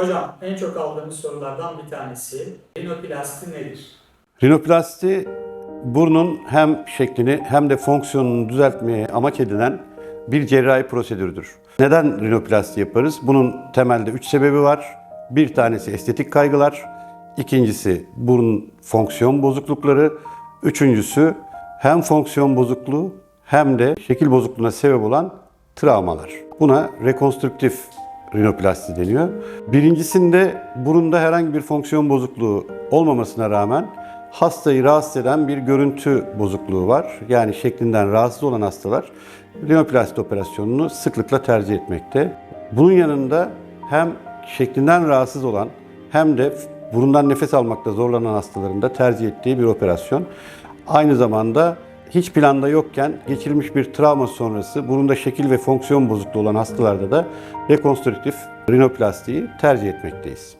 Hocam en çok aldığımız sorulardan bir tanesi rinoplasti nedir? Rinoplasti burnun hem şeklini hem de fonksiyonunu düzeltmeye amaç edilen bir cerrahi prosedürdür. Neden rinoplasti yaparız? Bunun temelde üç sebebi var. Bir tanesi estetik kaygılar, ikincisi burun fonksiyon bozuklukları, üçüncüsü hem fonksiyon bozukluğu hem de şekil bozukluğuna sebep olan travmalar. Buna rekonstrüktif rinoplasti deniyor. Birincisinde burunda herhangi bir fonksiyon bozukluğu olmamasına rağmen hastayı rahatsız eden bir görüntü bozukluğu var. Yani şeklinden rahatsız olan hastalar rinoplasti operasyonunu sıklıkla tercih etmekte. Bunun yanında hem şeklinden rahatsız olan hem de burundan nefes almakta zorlanan hastaların da tercih ettiği bir operasyon. Aynı zamanda hiç planda yokken geçirilmiş bir travma sonrası burunda şekil ve fonksiyon bozukluğu olan hastalarda da rekonstrüktif rinoplastiyi tercih etmekteyiz.